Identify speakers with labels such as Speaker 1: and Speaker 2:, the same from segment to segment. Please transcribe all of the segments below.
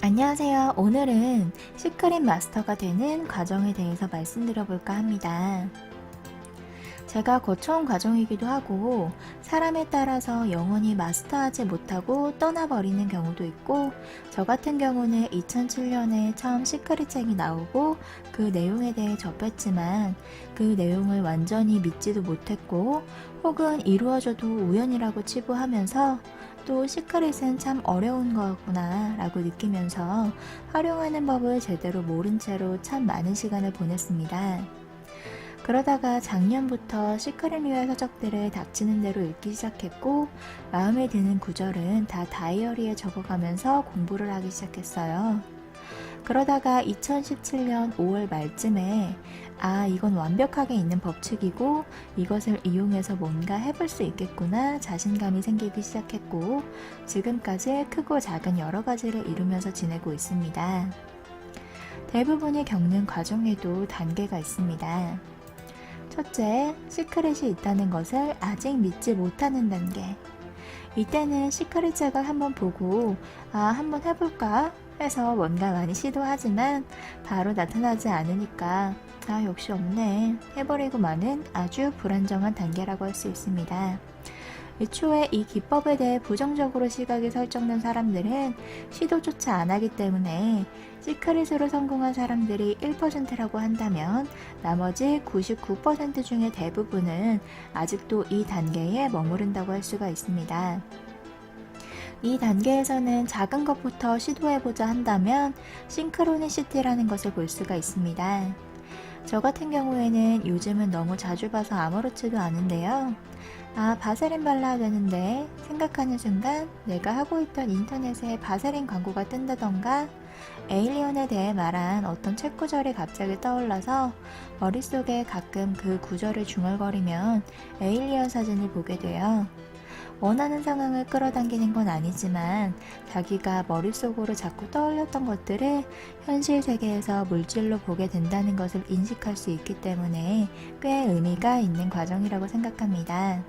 Speaker 1: 안녕하세요. 오늘은 시크릿 마스터가 되는 과정에 대해서 말씀드려 볼까 합니다. 제가 거쳐온 과정이기도 하고 사람에 따라서 영원히 마스터하지 못하고 떠나버리는 경우도 있고 저 같은 경우는 2007년에 처음 시크릿 책이 나오고 그 내용에 대해 접했지만 그 내용을 완전히 믿지도 못했고 혹은 이루어져도 우연이라고 치부하면서 또 시크릿은 참 어려운 거구나 라고 느끼면서 활용하는 법을 제대로 모른 채로 참 많은 시간을 보냈습니다. 그러다가 작년부터 시크릿 류의 서적들을 닥치는 대로 읽기 시작했고 마음에 드는 구절은 다 다이어리에 적어가면서 공부를 하기 시작했어요. 그러다가 2017년 5월 말쯤에 아, 이건 완벽하게 있는 법칙이고 이것을 이용해서 뭔가 해볼 수 있겠구나 자신감이 생기기 시작했고 지금까지 크고 작은 여러 가지를 이루면서 지내고 있습니다. 대부분이 겪는 과정에도 단계가 있습니다. 첫째, 시크릿이 있다는 것을 아직 믿지 못하는 단계. 이때는 시크릿 책을 한번 보고 아, 한번 해볼까 해서 뭔가 많이 시도하지만 바로 나타나지 않으니까 아, 역시 없네. 해버리고 마는 아주 불안정한 단계라고 할 수 있습니다. 애초에 이 기법에 대해 부정적으로 시각이 설정된 사람들은 시도조차 안 하기 때문에 시크릿으로 성공한 사람들이 1%라고 한다면 나머지 99% 중의 대부분은 아직도 이 단계에 머무른다고 할 수가 있습니다. 이 단계에서는 작은 것부터 시도해보자 한다면 싱크로니시티라는 것을 볼 수가 있습니다. 저 같은 경우에는 요즘은 너무 자주 봐서 아무렇지도 않은데요. 아, 바세린 발라야 되는데 생각하는 순간 내가 하고 있던 인터넷에 바세린 광고가 뜬다던가 에일리언에 대해 말한 어떤 책 구절이 갑자기 떠올라서 머릿속에 가끔 그 구절을 중얼거리면 에일리언 사진을 보게 돼요. 원하는 상황을 끌어당기는 건 아니지만 자기가 머릿속으로 자꾸 떠올렸던 것들을 현실 세계에서 물질로 보게 된다는 것을 인식할 수 있기 때문에 꽤 의미가 있는 과정이라고 생각합니다.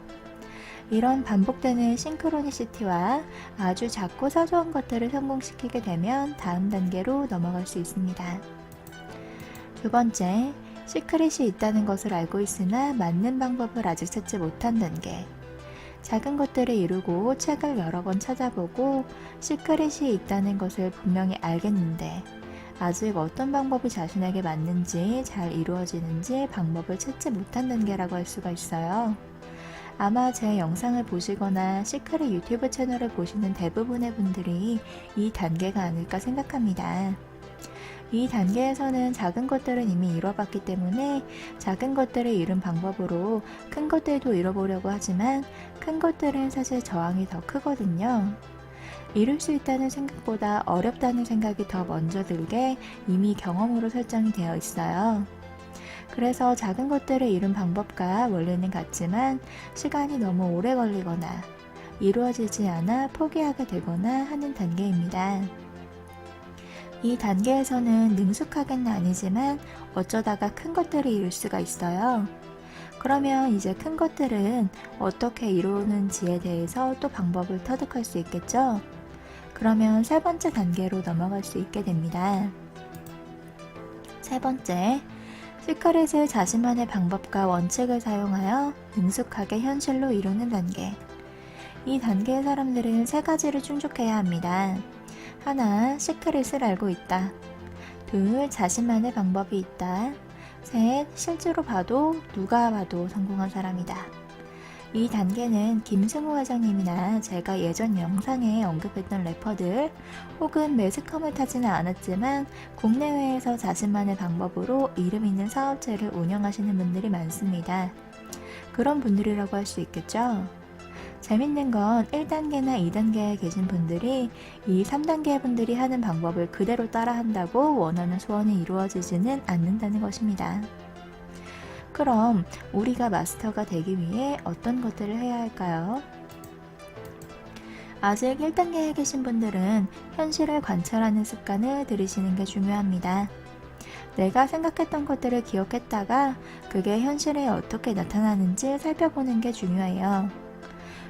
Speaker 1: 이런 반복되는 싱크로니시티와 아주 작고 사소한 것들을 성공시키게 되면 다음 단계로 넘어갈 수 있습니다. 두 번째, 시크릿이 있다는 것을 알고 있으나 맞는 방법을 아직 찾지 못한 단계. 작은 것들을 이루고 책을 여러 번 찾아보고 시크릿이 있다는 것을 분명히 알겠는데 아직 어떤 방법이 자신에게 맞는지 잘 이루어지는지 방법을 찾지 못한 단계라고 할 수가 있어요. 아마 제 영상을 보시거나 시크릿 유튜브 채널을 보시는 대부분의 분들이 이 단계가 아닐까 생각합니다. 이 단계에서는 작은 것들은 이미 이뤄봤기 때문에 작은 것들을 이룬 방법으로 큰 것들도 이뤄보려고 하지만 큰 것들은 사실 저항이 더 크거든요. 이룰 수 있다는 생각보다 어렵다는 생각이 더 먼저 들게 이미 경험으로 설정이 되어 있어요. 그래서 작은 것들을 이룬 방법과 원래는 같지만 시간이 너무 오래 걸리거나 이루어지지 않아 포기하게 되거나 하는 단계입니다. 이 단계에서는 능숙하게는 아니지만 어쩌다가 큰 것들을 이룰 수가 있어요. 그러면 이제 큰 것들은 어떻게 이루는지에 대해서 또 방법을 터득할 수 있겠죠? 그러면 세 번째 단계로 넘어갈 수 있게 됩니다. 세 번째, 시크릿을 자신만의 방법과 원칙을 사용하여 능숙하게 현실로 이루는 단계. 이 단계의 사람들은 세 가지를 충족해야 합니다. 하나, 시크릿을 알고 있다. 둘, 자신만의 방법이 있다. 셋, 실제로 봐도 누가 봐도 성공한 사람이다. 이 단계는 김승우 회장님이나 제가 예전 영상에 언급했던 래퍼들 혹은 매스컴을 타지는 않았지만 국내외에서 자신만의 방법으로 이름 있는 사업체를 운영하시는 분들이 많습니다. 그런 분들이라고 할 수 있겠죠? 재밌는 건 1단계나 2단계에 계신 분들이 이 3단계 분들이 하는 방법을 그대로 따라 한다고 원하는 소원이 이루어지지는 않는다는 것입니다. 그럼 우리가 마스터가 되기 위해 어떤 것들을 해야 할까요? 아직 1단계에 계신 분들은 현실을 관찰하는 습관을 들이시는 게 중요합니다. 내가 생각했던 것들을 기억했다가 그게 현실에 어떻게 나타나는지 살펴보는 게 중요해요.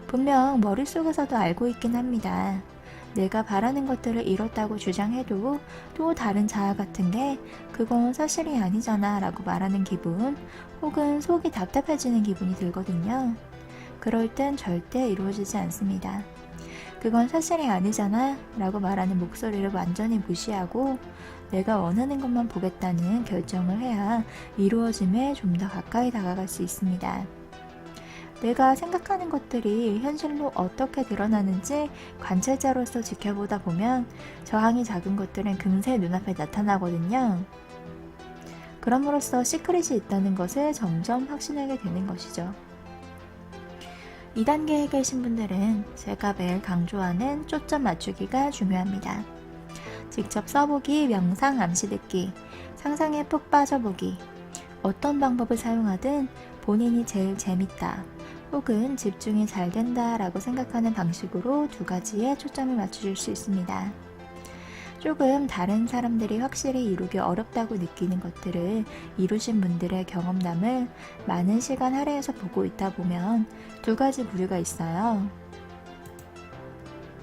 Speaker 1: 분명 머릿속에서도 알고 있긴 합니다. 내가 바라는 것들을 이뤘다고 주장해도 또 다른 자아 같은 게 그건 사실이 아니잖아 라고 말하는 기분 혹은 속이 답답해지는 기분이 들거든요. 그럴 땐 절대 이루어지지 않습니다. 그건 사실이 아니잖아 라고 말하는 목소리를 완전히 무시하고 내가 원하는 것만 보겠다는 결정을 해야 이루어짐에 좀 더 가까이 다가갈 수 있습니다. 내가 생각하는 것들이 현실로 어떻게 드러나는지 관찰자로서 지켜보다 보면 저항이 작은 것들은 금세 눈앞에 나타나거든요. 그럼으로써 시크릿이 있다는 것을 점점 확신하게 되는 것이죠. 2단계에 계신 분들은 제가 매일 강조하는 초점 맞추기가 중요합니다. 직접 써보기, 명상, 암시 듣기, 상상에 푹 빠져보기, 어떤 방법을 사용하든 본인이 제일 재밌다, 혹은 집중이 잘 된다 라고 생각하는 방식으로 두 가지에 초점을 맞추실 수 있습니다. 조금 다른 사람들이 확실히 이루기 어렵다고 느끼는 것들을 이루신 분들의 경험담을 많은 시간 할애해서 보고 있다 보면 두 가지 부류가 있어요.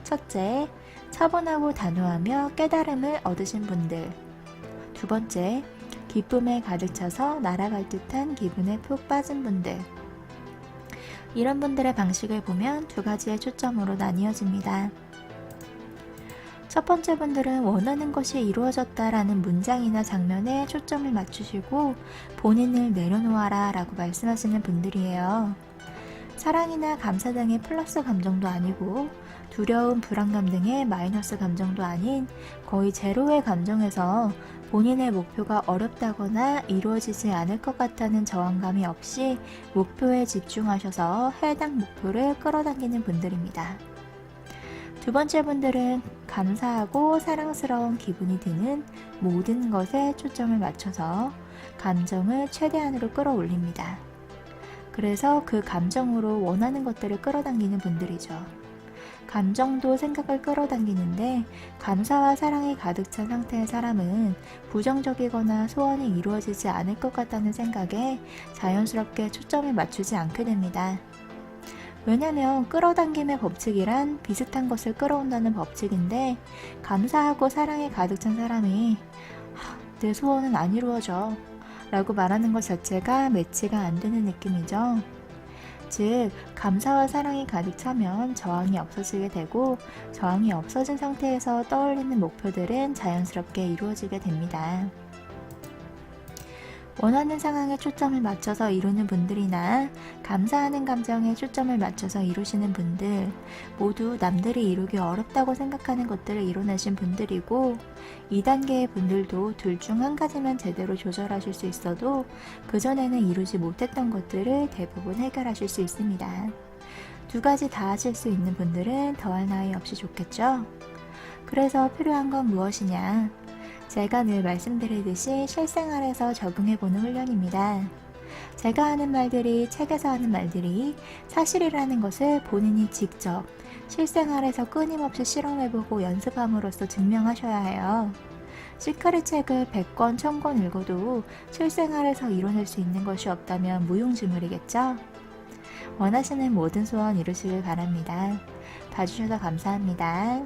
Speaker 1: 첫째, 차분하고 단호하며 깨달음을 얻으신 분들. 두 번째, 기쁨에 가득 차서 날아갈 듯한 기분에 푹 빠진 분들. 이런 분들의 방식을 보면 두 가지의 초점으로 나뉘어집니다. 첫 번째 분들은 원하는 것이 이루어졌다라는 문장이나 장면에 초점을 맞추시고 본인을 내려놓아라 라고 말씀하시는 분들이에요. 사랑이나 감사 등의 플러스 감정도 아니고 두려움, 불안감 등의 마이너스 감정도 아닌 거의 제로의 감정에서 본인의 목표가 어렵다거나 이루어지지 않을 것 같다는 저항감이 없이 목표에 집중하셔서 해당 목표를 끌어당기는 분들입니다. 두 번째 분들은 감사하고 사랑스러운 기분이 드는 모든 것에 초점을 맞춰서 감정을 최대한으로 끌어올립니다. 그래서 그 감정으로 원하는 것들을 끌어당기는 분들이죠. 감정도 생각을 끌어당기는데 감사와 사랑이 가득 찬 상태의 사람은 부정적이거나 소원이 이루어지지 않을 것 같다는 생각에 자연스럽게 초점을 맞추지 않게 됩니다. 왜냐면 끌어당김의 법칙이란 비슷한 것을 끌어온다는 법칙인데 감사하고 사랑에 가득 찬 사람이 "하, 내 소원은 안 이루어져 라고 말하는 것 자체가 매치가 안 되는 느낌이죠. 즉, 감사와 사랑이 가득 차면 저항이 없어지게 되고 저항이 없어진 상태에서 떠올리는 목표들은 자연스럽게 이루어지게 됩니다. 원하는 상황에 초점을 맞춰서 이루는 분들이나 감사하는 감정에 초점을 맞춰서 이루시는 분들 모두 남들이 이루기 어렵다고 생각하는 것들을 이뤄내신 분들이고 2단계의 분들도 둘 중 한 가지만 제대로 조절하실 수 있어도 그전에는 이루지 못했던 것들을 대부분 해결하실 수 있습니다. 두 가지 다 하실 수 있는 분들은 더할 나위 없이 좋겠죠? 그래서 필요한 건 무엇이냐? 제가 늘 말씀드리듯이 실생활에서 적용해보는 훈련입니다. 제가 하는 말들이 책에서 하는 말들이 사실이라는 것을 본인이 직접 실생활에서 끊임없이 실험해보고 연습함으로써 증명하셔야 해요. 시크릿 책을 100권, 1000권 읽어도 실생활에서 이뤄낼 수 있는 것이 없다면 무용지물이겠죠? 원하시는 모든 소원 이루시길 바랍니다. 봐주셔서 감사합니다.